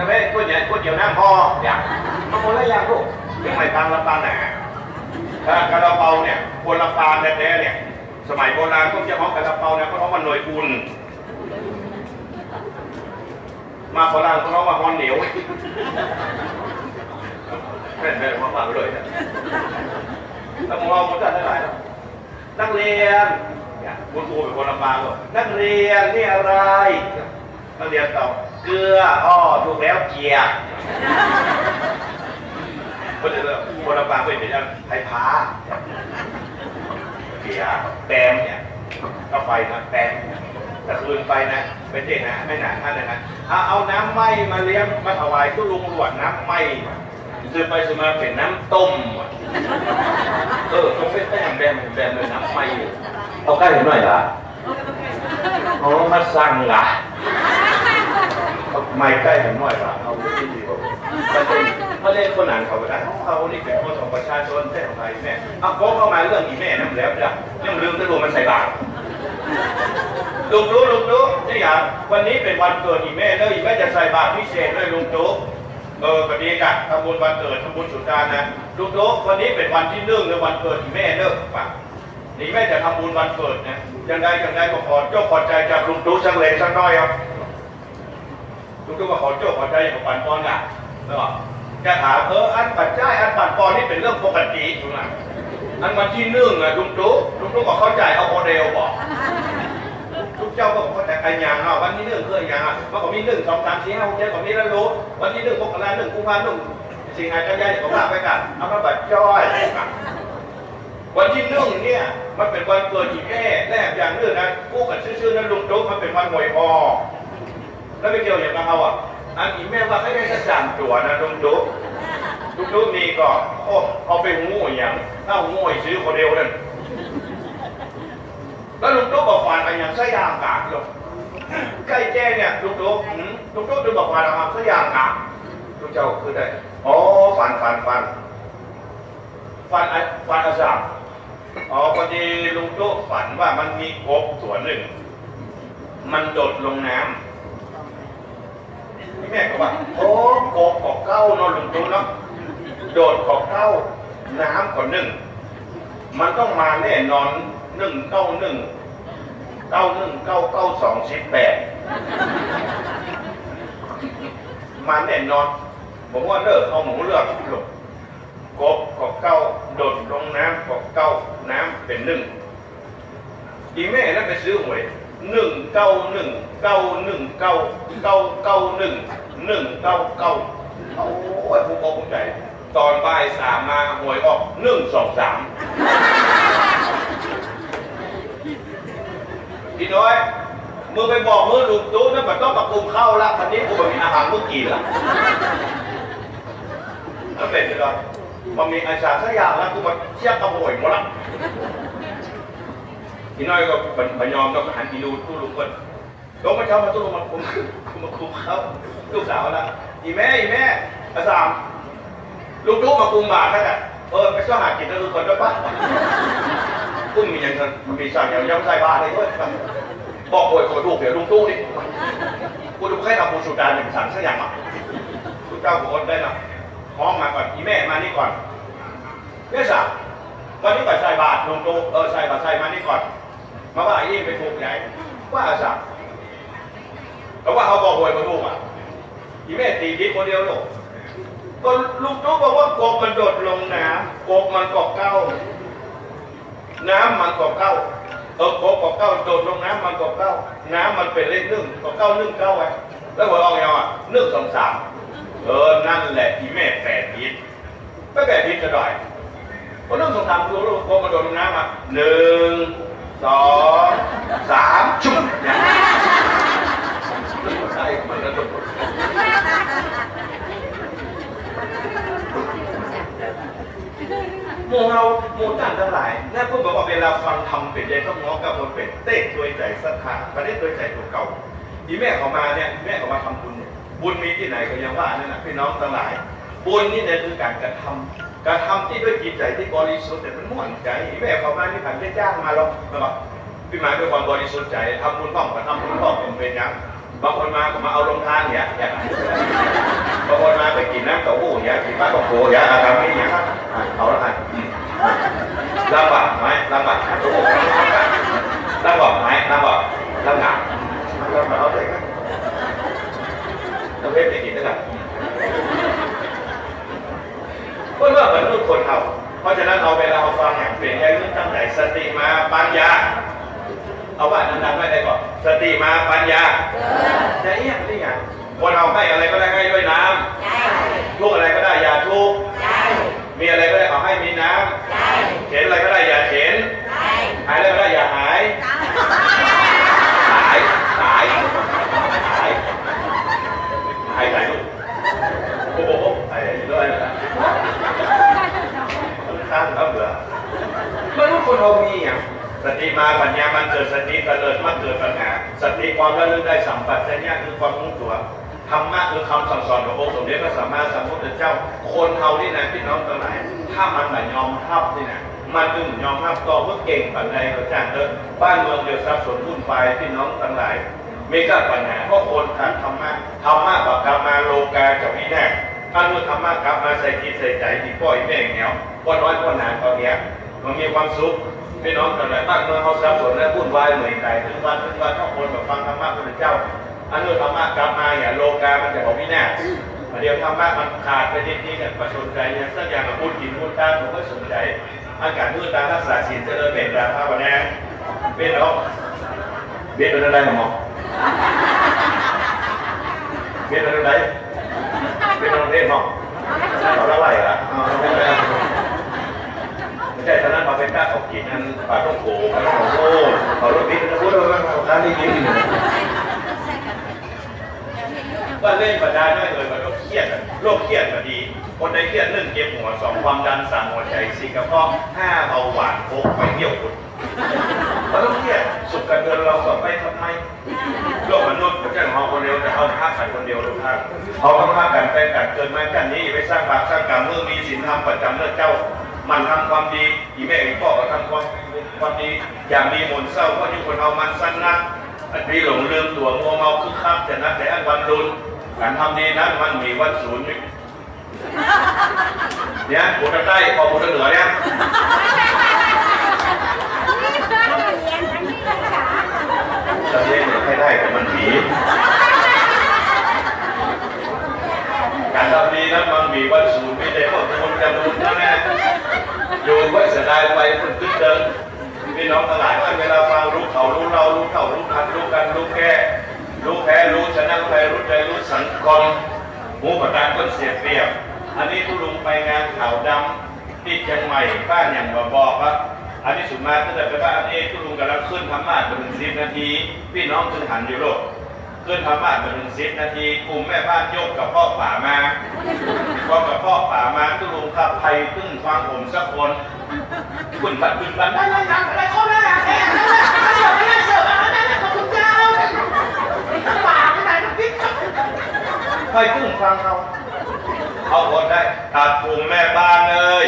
ทำไมก๋วยเตี๋ยวก๋วยเตี๋ยวน้ำพออยากมาคนละอย่างลูกยังไม่ตังลำปางไหนถ้ากระเปาเนี่ยคนลำปางแท้ๆเนี่ย สมัยโบราณพวกเจ้าของกระเปาเนี่ยเขาเอามาหน่วยอุ่นมาโบราณเขาเอามาฮอนเหนียวแม่ๆมาฝากเลยนะแล้วมึงเอาหมดได้เท่าไหร่แล้วนักเรียนเนี่ยคุณครูเป็นคนลำปางบอกนักเรียนนี่อะไรนักเรียนตอบ เกลืออ้อถูกแล้วเกียร์คนจะคนลำปางเป็นอย่างนั้นไทยพาเกียร์แตมเนี่ยก็ไปนะแตมแต่คืนไปนะไม่ใช่นะไม่หนาท่านเลยนะเอาเอาน้ำไหม้มาเลี้ยงมาถวายทุลุงหลวดน้ำไหม้ซื้อไปซื้อมาเป็นน้ำต้มว่ะเออต้องเป็นแต้มแดงแดงเลยน้ำไหม้เอาใกล้หน่อยละโอ้มาสั่งละเอา ไม่ใกล้หน่อยละเอาไม่ดีกว่ามันเป็นเขาเล่นคนอ่านเขาก็ได้เขานี่เป็นคนของประชาชนแท้ของใครแม่เอาโค้เข้ามาเรื่องอีแม่นั่นแล้วจ้ะยังลืมตะลุมันใส่บาตรลุงรู้ลุงรู้นี่อย่างวันนี้เป็นวันเกิดอีแม่เลยอีแม่จะใส่บาตรพิเศษเลยลุงจุ๊เออวันนี้กันทำบุญวันเกิดทำบุญสุดานะลุงจุ๊วันนี้เป็นวันที่หนึ่งในวันเกิดอีแม่เลิกปะนี่แม่จะทำบุญวันเกิดนะยังไงยังไงก็ขอเจ้าขอใจจากลุงจุ๊สักเล็กสักน้อยครับ ลุงจุ๊ก็ขอเจ้าขอใจของปันปอนอะแล้วก็จะถามเอออันปัจจัยอันปันปอนนี่เป็นเรื่องปกติถูกไหมอันวันที่นึ่งอะลุงจุ๊ลุงจุ๊ก็เข้าใจเอาโมเดลบอกทุกเจ้าก็บอกว่าแต่ไอ้ยางเนาะวันที่หนึ่งคืออ้ยางอะมันก็มีหนึ่งสองสามสี่ห้าหกเจ็ดก็มีแล้วรู้วันที่หนึ่งมกราหนึ่งกุมภาหนึ่งสิงหากันยายนก็ว่าไปกันเอามาบัดจ้อยวันที่หนึ่งเนี่ยมันเป็นวันเกิดอีแม่แรกอย่างนึ่งนะกู้กันชื่อๆนั้นลุงโจ๊กมันเป็นวันหวยพอ แล้วไม่เกี่ยวอย่างกับเขาอะอันอีแม่ว่าให้ได้สักสามตัวนะลุงโจ๊กลุงโจ๊กนี่ก็โอ้เอาไปงูอย่างถ้างูซื้อคนเดียวนั่นแล้วลุงตุ๊กบอกว่าอะไรอย่างสยามกากหรอกใกล้แจ้เนี่ยลุงตุ๊กลุงตุ๊กจะบอกว่าอะไรสยามกากลุงเจ้าคือได้อ๋อฟันฟันฟันฟันไอฟันอาสามอ๋อพอดีลุงตุ๊กฝันว่ามันมีกบตัวหนึ่ง มันโดดลงน้ำ แม่ก็ว่าโอ้กบกอกเก้าเนอะลุงตุ๊กเนาะโดดกอกเก้าน้ำก่อนหนึ่ง มันต้องมาแน่นอนหนึ่งเก้าหนึ่งเก้าหนึ่งเก้าเก้าสองสิบแปดมาแน่นอน ผมว่าเลิกเอาหมูเลือกหลบกบกบเก้าโดดลงน้ำกบเก้าน้ำเป็นหนึ่งอีแม่นั่นไปซื้อหวย หนึ่งเก้าหนึ่งเก้าหนึ่งเก้าเก้าเก้าหนึ่งหนึ่งเก้าเก้าโอ้ยผู้ปกผู้ใจ ตอนบ่ายสามมาหวยออกหนึ่งสองสามพี่น้อยมึงไปบอกมือลุงตู้นั่นมันต้องมาคุมเข้าละวันนี้กูแบบมีอาหารเมื่อกี้ละนั่นเป็นเลยครับมันมีอาชาสักอย่าแล้วกูมาเชี่ยกระโวยหมดละ พี่น้อยก็เป็นพยอมก็หันไปดูตู้ลุงคนลงมาเช้ามาตู้ลุงมาคุมคุมมาคุมเขาลูกสาวละอีแม่อีแม่อาสามลุงตู้มาคุมบาทแล้วกันเออไปช่วยหากินแล้วลุงคนก็ปั้นกุ้งมีอย่างเงินมันมีสั่งอย่างย่ำไส้บ้านเลยด้วยบอกโอยขอดูกเดี๋ยวลุงตู้นี่กูดูแค่ทำบูสุดาหนึ่งสั่งสักอย่างอะทุกเจ้าผมได้นะห้องมาก่อนอีแม่มานี่ก่อนเนี่ยสั่งวันนี้ก่อนใส่บาทลุงตู้เออใส่บาทใส่มานี่ก่อน มาว่าอ้นี่ไปถูกไหนว่าสั่งแล้วว่าเขาบอกโอยมาดูกอะอีแม่ตีพิษคนเดียวหรอกก็ลุงตู้บอกว่ากบมันโดดลงน้ำกบมันเกาะเก้า น้ำมันกบเก้าเออกบกบเก้าโดดลงน้ำมันกบเก้า น้ำมันเป็นเลขหนึ่งกบเก้าหนึ่งเก้าไว้แล้วหัวเราอย่าอะหนึ่งสองสามเออนั่นแหละที่แม่แปดพิษไม่แปดพิษจะได้เพราะหนึ่งสองสามคือลูกกบมันโดดลงน้ำอะหนึ่ง สองสามชุ่มใช่มันกระโดดหมู่เฮาหมู่ต่างทั้งหลายนั่นพูดบอกว่าเวลาฟังธรรมเป็นใจต้องง้อกับคนเป็นเต้ด้วยใจศรัทธาประเด็นด้วยใจตัวเก่าที่แม่เขามาเนี่ยแม่เขามาทำบุญเนี่ยบุญมีที่ไหนก็ยังว่านั่นนะพี่น้องทั้งหลาย บุญนี่เนี่ยคือการกระทำ การทำที่ด้วยจิตใจที่บริสุทธิ์แต่มันม่วนใจแม่เขามานี่ผ่านได้จ้างมาหรอกนะบอกพี่หมายด้วยความบริสุทธิ์ใจทำบุญพ่อมกับทำบุญพ่อผมเป็นยังบางคนมาก็มาเอาลงทานเนี่ยอย่างคนั้นกินน้ำเต้าหู้อย่ากินปลาต้องโกอย่าทำนี่อย่างนั้นอะเอาละกันอืมลำบากไหมลำบากครับทุกคนลำบากไหมลำบากลำหนักลำบากเอาเลยครับเราเพ็ไปกินด้วยกัน ก็เรื่องเหมือนทุกคนเขาเพราะฉะนั้นเอาเวลาเราฟังอย่างเปลี่ยนแปลงเรื่องตั้งแต่สติมาปัญญา เอาว่าดังๆไม่ได้ก่อนสติมาปัญญาจะเอี้ยนี่ไงคนเราให้อะไรก็ได้ให้ด้วยน้ำทุกอะไรก็ได้อย่าทุกข์มีอะไรก็ได้ขอให้มีน้ำเข็นอะไรก็ได้อย่าเข็นหายอะไรก็ได้อย่าหายหายหายหายหายไหนลูกโอ้โหหายด้วยนะข้างแล้วเหรอไม่รู้คนเรามีอะ สติมาปัญญามันเกิดสติเตลิดมันเกิดปัญหา สติความระลึกได้สัมปัชัญญะคือความรู้ตัวธรรมะคือคำสั่งสอนขององค์สมเด็จพระสัมมาสัมพุทธเจ้า คนเฮานี่นะพี่น้องทั้งหลายถ้ามันไม่ยอมรับนี่นะมันถึงยอมรับต่อเพื่อเก่งปัญญาก็จ้างเถอะบ้านเมืองเดือดซับสนวุ่นวายพี่น้องทั้งหลายมีก็ปัญหาเพราะคนขาดธรรมะธรรมะกับกรรมาโลกาจะวิแน่ถ้าเมื่อธรรมะกลับมาใส่จิตใส่ใจที่ป้อยแม่งเหนียวก็น้อยก็นานก็เนี้ยมันมีความสุขพี่น้องทั้งหลายบ้านเมืองเขาสับสนและวุ่นวายเหนื่อยใจถึงวันถึงวันทุกคนแบบฟังธรรมะพระเจ้าอันนู้นธรรมะกลับมาอย่าโลกามันจะบอกพี่แน่ เดี๋ยวธรรมะมันขาดไปนิดนี้เนี่ยประชนใจเนี่ยสักอย่างมาพูดกินพูดตามผมก็สนใจอากาศมืดตารักษาศีลเจริญเมตตาภาวนาเป็นแล้วเบียดเป็นอะไรหมอเบียดเป็นอะไรเป็นอะไรหมอเราละไหวอะไม่ใช่ตอนนั้นมาเป็นก้าขอบกินนั้นปลาต้องโกปลาต้องโกเขารถบินนะพูดว่าการได้ยินว่าเล่นบรรดาด้วยเลยมันก็ เครียดโรคเครียดก็ดี คนในเครียดเรื่องเจ็บหัวสองความดันสั่งหัวใจสี่กระเพาะห้าเบาหวานโคกไปเที่ยวคุณมันต้องเครียดสุขกันเดินเราสอบไปทำไมโลกมนุษย์พระเจ้าของเราคนเดียวแต่เอาท่าขันคนเดียวทุกท่านเขาต้องท่ากันไปกันเกินมากันนี้ไปสร้างบาปสร้างกรรมเมื่อมีศีลธรรมประจำเลือดเจ้า มันทำความดีอีแม่อีพ่อก็ทำความความดีอย่างมีมนเศร้าเพราะยู่คนเอามันสั้นนักอันนี้หลงลืมตัวมัวเมาคึกคักจะนักแต่อันวันรุน การทำดีนั้นมันมีวันศูนย์เนี่ยหัวตะใต้พอหัวตะเหนือเนี่ยประเทศเนี่ยให้ได้แต่มันผีการทำดีนั้นมันมีวันศูนย์ไม่ได้ว่าคนจะรุนนะแน่อยู่ไว้เสียดายไปคนขึ้นเดินพี่น้องทั้งหลายว่าเวลาฟังรู้เขารู้เรารู้เขารู้ทันรู้กันรู้แก้ รู้แพ้รู้ชนะแพ้รู้ใจรู้สังคมหมูประการก็เสียเปรียบ อันนี้ทุลุงไปงานข่าวดำที่เชียงใหม่บ้านอย่างบอบอกว่าอันนี้สุดมาตั้งแต่ไปบ้านอันนี้ทุลุงกำลังขึ้นธรรมะมาถึงสิบนาที พี่น้องขึ้นหันอยู่โลกขึ้นธรรมะมาถึงสิบนาทีกลุ่มแม่บ้านยกกับพ่อป่ามาพอกับพ่อป่ามาทุลุงขับไทยขึ้นฟังผมสักคนคุณบัดคุณบัดได้ยังยังอะไรเขาได้แค่ละเสิร์ฟไม่ได้เสิร์ฟอะไรนั่นขอบคุณเจ้าปากไม่ได้ทุกที ใครพึ่งฟังเราเอาคนได้ตัดกลุ่มแม่บ้านเลย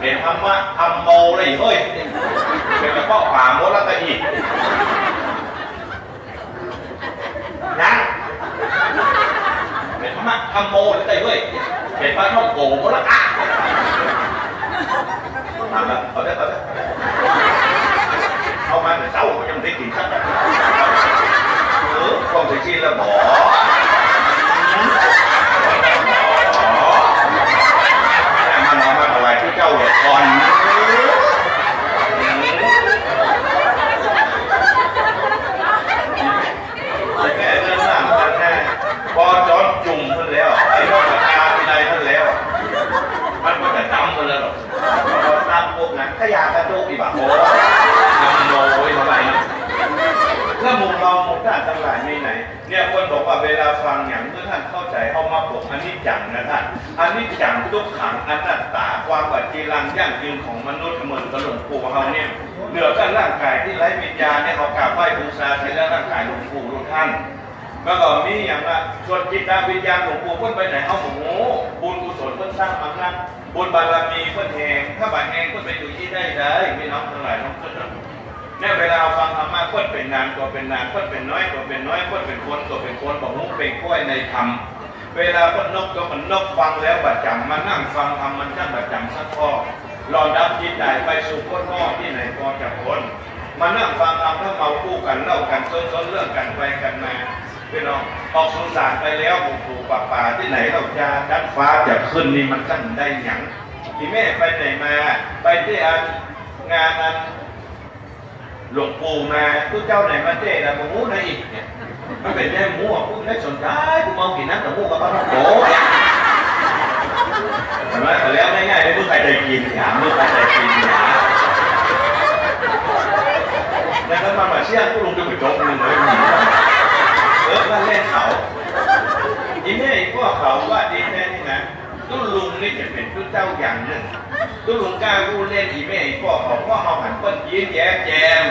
เป็นธรรมะธรรมโมเลยเฮ้ยเป็นเฉพาะป่ามดแล้วก็อีกยังเป็นธรรมะธรรมโมเลยเฮ้ยเป็นพระท่องโกมดละอะ ทำแล้วเอาได้เอาได้เอามาแต่เช้าก็ยังไม่ได้กินสักเออต้องใส่ชิ้นละหมอมันเอามาถวายที่เจ้าเหตุก่อนแม่เดินหน้ากันแน่พอจอนจุ่มขึ้นแล้วไอ้พวกปากกาที่ใดขึ้นแล้ว มันก็จะจำมันแล้วหรอกพอตามปุ๊บนะขยะกระตุกอีกแบบโอ้ยำโมยทำไมนะแล้วมุมมอง มุมด้านต่างหลายมีไหน เนี่ยคนบอกว่าเวลาฟังอย่างเมื่อท่านเข้าใจเอามาปกอันนี้จังนะท่านอันนี้จังทุกขังอนัตตาความปัจจิรังยั่งยืนของมนุษย์เหมือนกับหลงปู่เขาเนี่ยเหนือกันร่างกายที่ไร้วิญญาณเนี่ยเขากราบไหว้บูชาใช้แล้วร่างกายหลวงปู่ทุกท่านเมื่อก่อนมีอย่างละส่วนจิตวิญญาณหลวงปู่เพิ่นไปไหนเอาหมูบุญกุศลเพิ่นสร้างมานักบุญบารมีเพิ่นแหงถ้าบาแหงเพิ่นไปอยู่ที่ได้ได้พี่น้องทั้งหลายน้องเพิ่น เนี่ยเวลาฟังธรรมะเพิ่นเป็นนานตัวเป็นนานเพิ่นเป็นน้อยตัวเป็นน้อยเพิ่นเป็นคนตัวเป็นคนบอกมุกเป็นกล้วยในธรรมเวลาก็นกก็มันนกฟังแล้วประจำมานั่งฟังทำมันช่างประจำสักข้อรอนรับจิตใจไปสู่พ้นห้อที่ไหนพอจะพ้นมานั่งฟังทำถ้าเมาคู่กันเล่ากันซ้อนๆเรื่องกันไปกันมาพี่น้องออกสุสานไปแล้วปู่ปู่ป่าป่าที่ไหนเราจะดันฟ้าจะขึ้นนี่มันกันได้หยังที่แม่ไปไหนมา ไปที่อันงานอัน หลวงปู่มาผู้เจ้าไหนมาเจ๊แล้วมมู้นะอีกเนี่ยมันเป็นแค่มูอะผู้ไม่สนใจกูมองกี่นัดแต่มูก็ต้องโอ้ยเห็นไหมแต่แล้วง่ายๆเลยมึงใครใจกินหามึงใครใจกินหาแล้วก็มามาเชี่ยกูลงจะไปจบมึงเลยเออมาเล่นเขาอีนี่พวกเขาว่าดีแน่นี่นะตุ้ลุงนี่จะเป็นผู้เจ้าอย่างหนึ่ง ตุ้ลุงกล้าพูดเล่นอีแม่อีพ่อเขาพ่อเอาหันเปิ้ลยิ้มแย้มแจม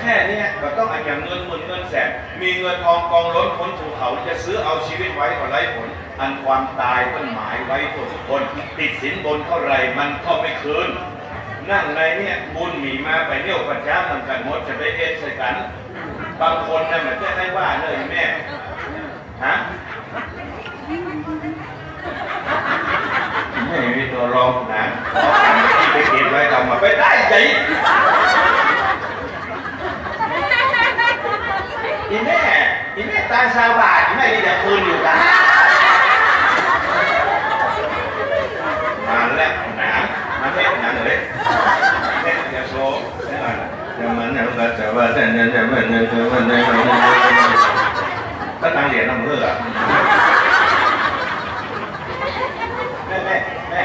แค่เนี้ยก็ต้องเอาอย่างเงินหมื่นเงินแสนมีเงินทองกองล้นพ้นภูเขาจะซื้อเอาชีวิตไว้ก็ไร้ผล อันความตายเปิ้นหมายไว้ทุกคน ติดสินบนเท่าไรมันก็ไม่คืนนั่งในเนี่ยบุญมีมาไปเที่ยวปัญญาทำกันหมดจะไปเอ็นใส่กัน บางคนน่ะมันจะได้ว่าเลยแม่ฮะ ไม่มีตัวรองนะที่ไปเก็บไว้ทำมาไปได้ใจอีแม่อีแม่ตายซาบาทอีแม่นี่จะคืนอยู่กันมาแล้วหนามาเทศหนังเลยเทศจะโซ่จะมันเนี่ยมันจะว่าแต่เนี่ยจะมันเนี่ยจะมันเนี่ยก็ตั้งเหรียญน้ำเลือด แม่แม่แม่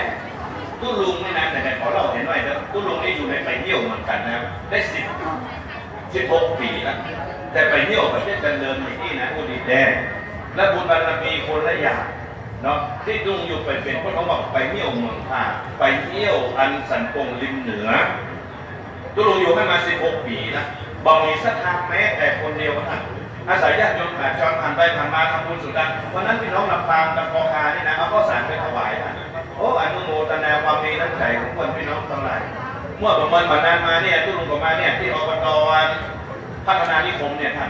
ตู้ลุงนี่นะแต่ขอเราเห็นหน่อยเถอะ ตู้ลงนี่อยู่ในไปเที่ยวเหมือนกันนะครับได้สิบสิบหกปีแล้วแต่ไปเที่ยวประเทศเจริญอย่างนี้นะอุดีแดงและบุญบารมีคนละอย่างเนาะที่ลุงอยู่ไปเป็นเพราะเขาบอกไปเที่ยวเมืองท่าไปเที่ยวอันสันปงริมเหนือตู้ลุงอยู่ให้มาสิบหกปีนะบอกมีสักทางแม้แต่คนเดียวเท่านั้นอาศัยญาติโยมผ่านจรผ่านไปผ่านมาทำบุญสุดดังวันนั้นพี่น้องลำปางตะกอคานี่นะเอาข้าวสารไปถวายนะโอ้อนุโมทนาความดีน้ำใจของคนพี่น้องทั้งหลาย เมื่อประเมินมานานมาเนี่ยทุลุงประมาเนี่ยที่อบตพัฒนานิคมเนี่ยท่าน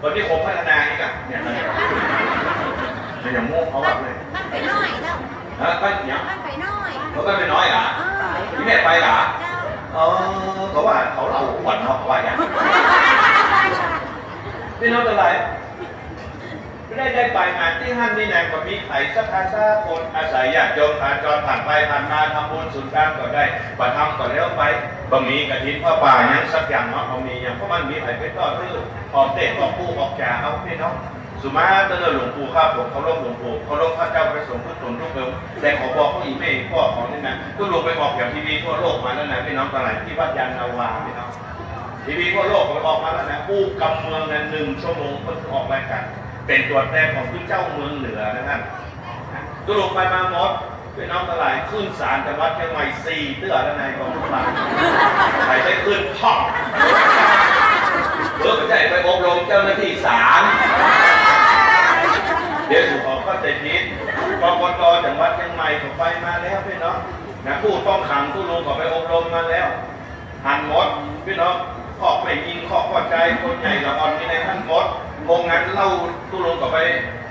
คนที่คมพัฒนานี่กับเนี่ยท่านเนี่ยอย่างโม่เขาแบบเลยมันไปน้อยแล้วฮะก็เนี่ยมันไปน้อยเขาก็ไม่น้อยเหรอเออพี่แม่ไปเหรอเจ้าเออเขาว่าเขาเราขวัญเขาว่าอย่างพี่น้องทั้งหลายไม่ ได้ได้ไปงาที่ท่านนี่นะก็มีไผ่สักาซาคนอาศัยญาติโยมผ่านจรผ่านไปผ่านมาทำบุญสุนทานก็ได้ประทำก็แล้วไปบะหมี่กระถินพระป่ายังสักอย่างเนาะเอามีอย่างเพราะมันมีไผ่ไปต่อซื้อออกเตะออกปูออกจ่าเอาพี่น้องสุมาเตอร์หลวงปู่ครับผมเขาลบหลวงปู่เขาลบพระเจ้าประสงค์พุทธนทุกเดิมแต่ขอบอกเขาอีเมย์พ่อของนี่นะก็ลงไปออกอย่างทีวีทั่วโลกมาแล้วนะพี่น้องตลาดที่วัดยานนาวาพี่น้องทีวีทั่วโลกมันออกมาแล้วนะผู้กำเมืองนั้นหนึ่งชั่วโมงเพิ่งออกรายการ เป็นตัวแทนของผู้เจ้าเมืองเหนือนะท่านตุลงไปมาหมดพี่น้องตลาดขึ้นศาลจังหวัดเชียงใหม่สี่เตื้อแล้วนายของตลาดใครได้ขึ้นพ่องเพื่อไปใช้ไปอบรมเจ้าหน้าที่ศาลเดี๋ยวถูกออกเข้าใจผิดกกตจังหวัดเชียงใหม่ก็ไปมาแล้วพี่น้องนะผู้ต้องขังผู้ลงก็ไปอบรมมาแล้ว หันหมดพี่น้องขอบไม่ยิงขอบพอใจคนใหญ่ละอ่อนมีในท่านหมด โรงงานเล่าตู้ลงก็ไป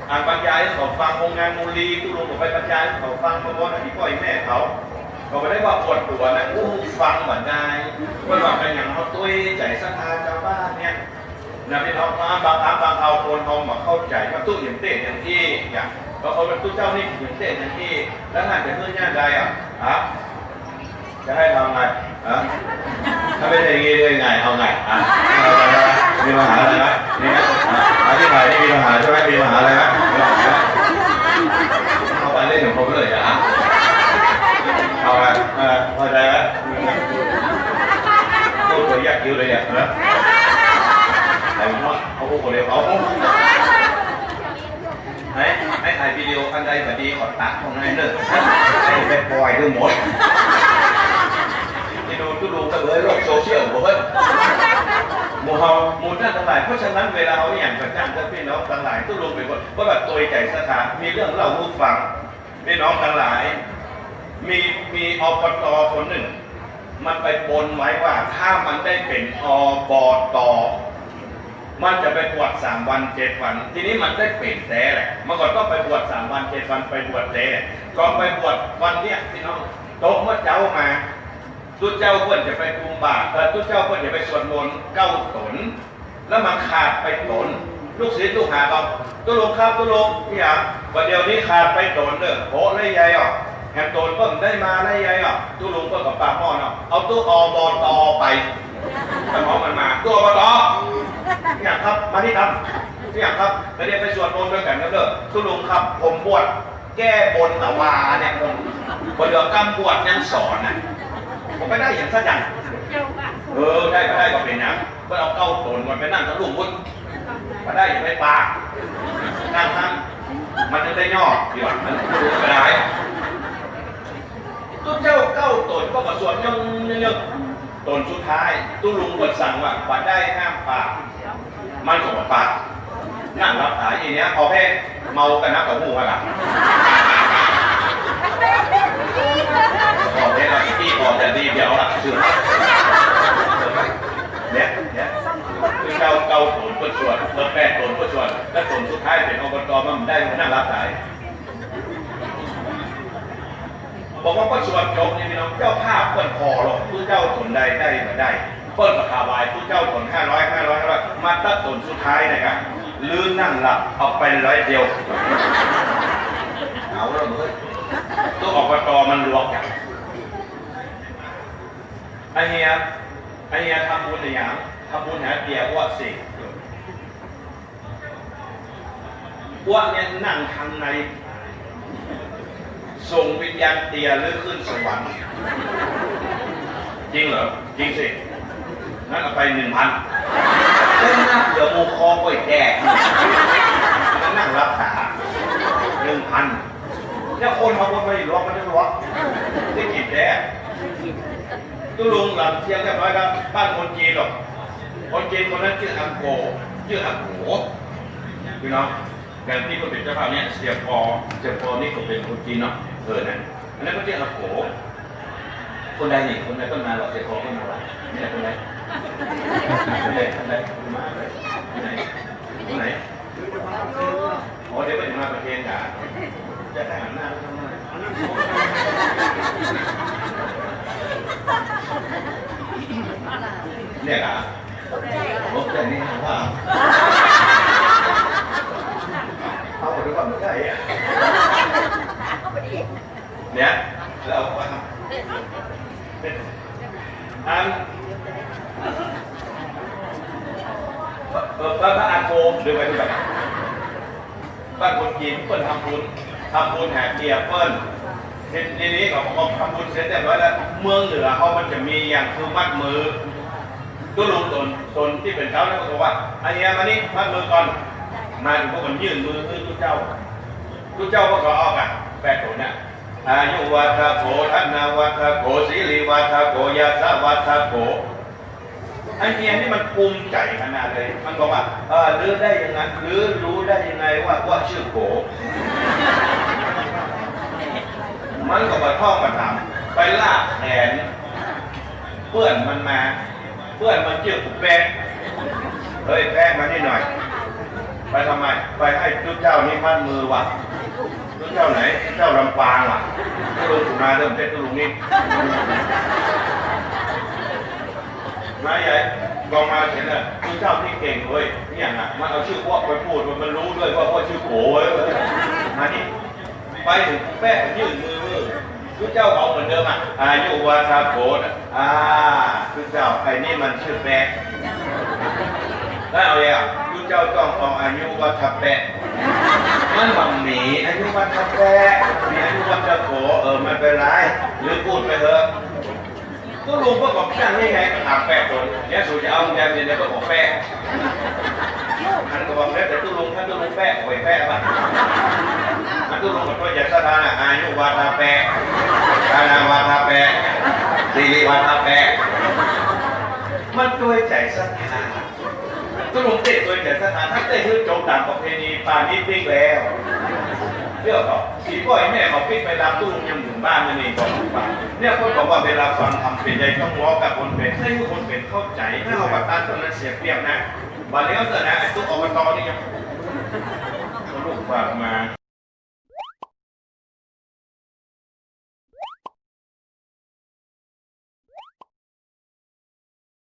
อ่านบรรยายให้เขาฟังโรงงานมูลีตู้ลงก็ไปบรรยายให้เขาฟังเพราะว่าที่พ่อแม่เขาเขาไม่ได้ว่าปวดตัวนะอู้ฟังเหมือนนายว่าแบบเป็นอย่างเขาตุ้ยใจศรัทธาชาวบ้านเนี่ยนะพี่น้องมาบางครั้งบางเอาคนเขามาเข้าใจว่าตู้อย่างเต้อย่างที่อย่างเราเอาเป็นตู้เจ้านี่อย่างเต้อย่างที่แล้วงานจะเมื่อย่างใดอะฮะจะให้ทำไงฮะถ้าไม่ใช่อย่างนี้ได้ไงเอาไงอะเอาไปนะ มีปัญหาอะไรไหมนี่นะอธิบายนี่มีปัญหาใช่ไหมมีปัญหาอะไรไหมมีปัญหาไปเล่นของผมเลยอะเอาไปเออพอใจไหมพูดตัวยากคิ้วเลยเนี่ยนะไอ้หมอเขาพูดคนเดียวเขาไหนให้ถ่ายวิดีโออันใดแบบดีขอตัดตรงไหนเนอะให้ไปปล่อยทั้งหมด ที่ดูทุดูกันเลยโลกโซเชียลบอกว่าหมูเฮาหมูนั่นทั้งหลายเพราะฉะนั้นเวลาเขาอย่างประจำท่านพี่น้องทั้งหลายทุลุงไปหมดว่าแบบตัวใจสถานมีเรื่องเล่าให้ฟังพี่น้องทั้งหลาย มีมีอบตคนหนึ่ง มันไปบนไว้ว่าถ้ามันได้เป็นอบตมันจะไปบวชสามวันเจ็ดวัน ทีนี้มันได้เปลี่ยนแต่แหละเมื่อก่อนก็ไปบวชสามวันเจ็ดวันไปบวชแต่ก็ไปบวชวันเนี้ยพี่น้องโตะเมื่อเจ้ามาตุเจ้าเพื่อนจะไปกุมบาตรตุเจ้าเพื่อนจะไปสวดมนต์เก้าตน แล้วมันขาดไปตนลูกศิษย์ลูกหาบอกตุลงครับตุลงพี่หยางวันเดียวนี้ขาดไปตนเด้อโหเลยใหญ่อะแฮมโตนเพิ่งได้มาได้ใหญ่อะตุลุงเพิ่งกับปากหม้อเนาะเอาตู้อบตไปสมองมันมาตัวอบตพี่อยากครับมาที่ครับพี่อยากครับแล้วเดี๋ยวไปสวดมนต์ด้วยกันนะเด้อทุลุงครับผมบวชแก้บนตะวาเนี่ยผมบนเรือกำบวชยังสอนนะผมไม่ได้อย่างสักอย่างเออได้ก็ได้ก็เป็นนะ ก็เอาเก้าตนมันไปนั่งทะลุมุนมาได้อย่าไปปากนั่งทั้งมันจะได้ย่อดีกว่ามันไม่ได้ตุ้เจ้าเก้าตนก็มาสวดยังยังตนสุดท้ายตู้ลุงกดสั่งว่าบัดได้ห้ามปากมันก็บอกปากนั่งรับสายอย่างเนี้ยพอแพ้เมากันนักกับหมูอะล่ะพอแพ้เราอีกที่พอจะดีเดียวล่ะเชื่อเนี่ยเนี่ยคือ เก้าเก้าตนเพื่อชวนเพื่อแปดตนเพื่อชวน แล้วตนสุดท้ายเป็นอบตมันได้มานั่งรับสายบอกว่าก็สวดจบเนี่ยพี่น้องเจ้าภาพเปิ้นพอหรอกผู้เจ้าตนใดได้มาได้เปิ้นประคาวายผู้เจ้าตนห้าร้อยห้าร้อยห้าร้อยมาตัดตนสุดท้ายนะครับลื่นนั่งหลับเอาไปร้อยเดียวเอาแล้วเลยตัวออกมาตมันลวกอย่างไอเฮียไอเฮียทำบุญอย่าง ทำบุญหาเดียวว่าสิว่าเนี่ยนั่งทางใน ส่งวิญญาณเตียหรือขึ้นสวรรค์ จริงเหรอ จริงสิงั้นเอาไปหนึ่งพันเล่นนะเดี๋ยวโมคอก็แดกแล้วนั่งรับษาหนึ่งพันแล้วคนมาคนมาอยู่รอบมันจะร้อนได้กินแดกตุลุงหลับเที่ยงเรียบร้อยครับบ้านคนจีนหรอก คนจีนคนนั้นชื่ออังโกชื่ออังโกพี่น้องการที่เขาเป็นเจ้าภาพเนี่ยเสียพอเสียพอนี่ก็เป็นคนจีนเนาะเออนะอันนั้นก็เรียกอาโขคนใดนี่คนใดต้นมาหรอเสียพอต้นมาหรอนี่แหละคนใดคนใดคนใดคนมาเลยที่ไหนที่ไหนอ๋อเดี๋ยวไปมาประเทศกาจะได้หันหน้าไปทำไมเนี่ยนะ ผมแต่นี่ว่าเอาไปก่อนไม่ได้อะเนี่ยแล้วว่าอันเออพระพระอาโคมหรือไปที่ไหนบ้านคนจีนเปิ้ลทำบุญทำบุญแห่เกียร์เปิ้ลทีนี้ขาบอกทำบุญเสร็จเรียบร้อยแล้วเมืองเหนือเขามันจะมีอย่างคือมัดมือ ตัวลงตนตนที่เป็นเจ้าแล้วก็บอกว่าไอ้เนี้ยมานี่มัดมือก่อนมาถึงพวกมันยื่นมือให้ทุกเจ้าทุกเจ้าก็ขอออกอะแปดคนน่ะอายุวัฒโขทันนาวัฒโขศิริวัฒโขยาสาวัฒโขไอ้เนี้ยนี่มันภูมิใจขนาดเลย มันบอกว่าเออรู้ได้ยังไงหรือรู้ได้ยังไงว่าว่าชื่อโขมันก็มาท่องมาทำไปลากแขนเพื่อนมันมา เพื่อนมันชื่อแป๊ะเฮ้ยแป๊ะมานี่หน่อย ไปทำไม ไปให้ทุกเจ้านี่มัดมือวะทุกเจ้าไหน เจ้าลำปางว่ะทุลุงสุนาเริ่มเต้นทุลุงนี่มาใหญ่กองมาเห็นเลยทุกเจ้าที่เก่งเว้ยนี่อย่างน่ะมันเอาชื่อพวกไปพูดมันรู้ด้วยว่าพวกชื่อโขเว้ยมานี่ไปถึงแป๊ะยื่นมือ ทุกเจ้าเอาเหมือนเดิมอะอายุวาทาโขนะอ่าทุกเจ้าไอ้นี่มันชื่อแปะแล้วเอาเลยอะยุเจ้าต้องเอาอายุวัฏแปะมันบังหนีอายุวัฏแปะมีอายุวัฏโขเออมันเป็นไรหรือพูดไปเถอะก็ลุงก็บอกช่างนี่ไงถามแปะคนเนี่ยสูจะเอาแกเนี่ยเนี่ยก็บอกแปะอันก็บอกแล้วแต่ตุลุงท่านตุลุงแปะโอยแปะป่ะ กานะอายุวัฏแปะกานาวัฏแปะสิริวัฏแปะมันด้วยใจศรัทธาก็ลงเตะตัวแต่สถานถ้าเตะคือจมตามประเพณีปานนี้ปิ๊กแล้วเรื่องก็สีก้อยแม่เขาปิ๊กไปรับตู้ลุงยังถึงบ้านนั่นเองบอกป่าเนี่ยคนบอกว่าเวลาฟังทำเป็นใจต้องล้อกับคนเป็นให้คนเป็นเข้าใจถ้าเราปัตตานตอนนั้นเสียเปรียบนะวันนี้ก็เกิดนะไอ้ตุ๊กอบตนี่ยังลูกฝากมา